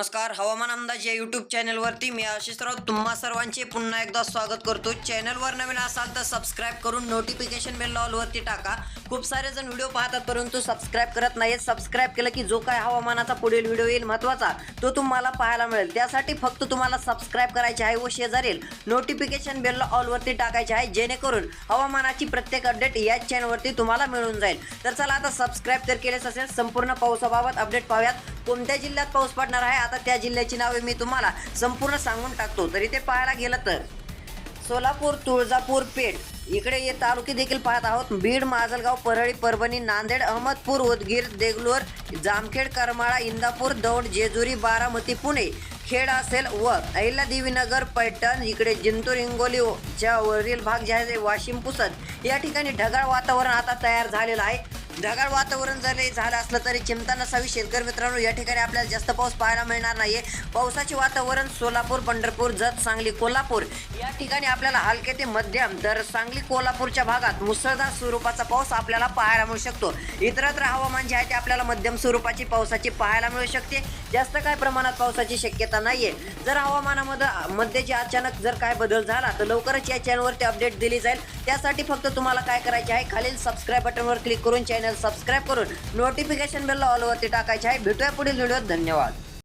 नमस्कार हवामान अंदाज या यूट्यूब चॅनलवरती मी आशिष राऊत तुम्हा सर्वांचे पुन्हा एकदा स्वागत करतो. चॅनलवर नवीन असाल तर सबस्क्राईब करून नोटिफिकेशन बेल ऑलवरती टाका. खूप सारे जण व्हिडिओ पाहतात परंतु सबस्क्राईब करत नाहीत सबस्क्राईब केलं की जो काय हवामानाचा पुढील व्हिडिओ येईल महत्त्वाचा तो तुम्हाला पाहायला मिळेल. त्यासाठी फक्त तुम्हाला सबस्क्राईब करायचे आहे व शेजारील नोटिफिकेशन बेल ऑलवरती टाकायचे आहे जेणेकरून हवामानाची प्रत्येक अपडेट याच चॅनलवरती तुम्हाला मिळून जाईल. तर चला आता सबस्क्राईब जर केलेच असेल. संपूर्ण पावसाबाबत अपडेट पाहूयात. कोणत्या जिल्ह्यात पाऊस पडणार आहे? आता त्या जिल्ह्याची नावे मी तुम्हाला संपूर्ण सांगून टाकतो. तरी इथे पाहायला गेलं तर सोलापूर तुळजापूर पेठ इकडे हे तालुके देखील पाहत आहोत. बीड माजलगाव परळी परभणी नांदेड अहमदपूर उदगीर देगलूर जामखेड करमाळा इंदापूर दौंड जेजुरी बारामती पुणे खेड असेल व अहिल्यादेवीनगर पैठण इकडे जिंतूर हिंगोली च्या वरील भाग जे आहे वाशिम पुसद. या ठिकाणी ढगाळ वातावरण आता तयार झालेलं आहे. ढगाळ वातावरण जरी झालं असलं तरी चिंता नसावी शेतकरी मित्रांनो या ठिकाणी आपल्याला जास्त पाऊस पाहायला मिळणार नाहीये. पावसाचे वातावरण सोलापूर पंढरपूर जत सांगली कोल्हापूर या ठिकाणी आपल्याला हलके ते मध्यम तर सांगली कोल्हापूरच्या भागात मुसळधार स्वरूपाचा पाऊस आपल्याला पाहायला मिळू शकतो. इतरत्र हवामान जे आहे ते आपल्याला मध्यम स्वरूपाची पावसाची पाहायला मिळू शकते. जास्त काय प्रमाणात पावसाची शक्यता नाहीये. जर हवामानामध्ये मध्ये जे अचानक जर काय बदल झाला तर लवकरच या चॅनलवरती अपडेट दिली जाईल. त्यासाठी फक्त तुम्हाला काय करायचे आहे खालील सबस्क्राईब बटनवर क्लिक करून चॅनल सबस्क्राईब करून नोटिफिकेशन बेल ऑलवरती टाकायचे आहे. भेटूया पुढील व्हिडिओत धन्यवाद.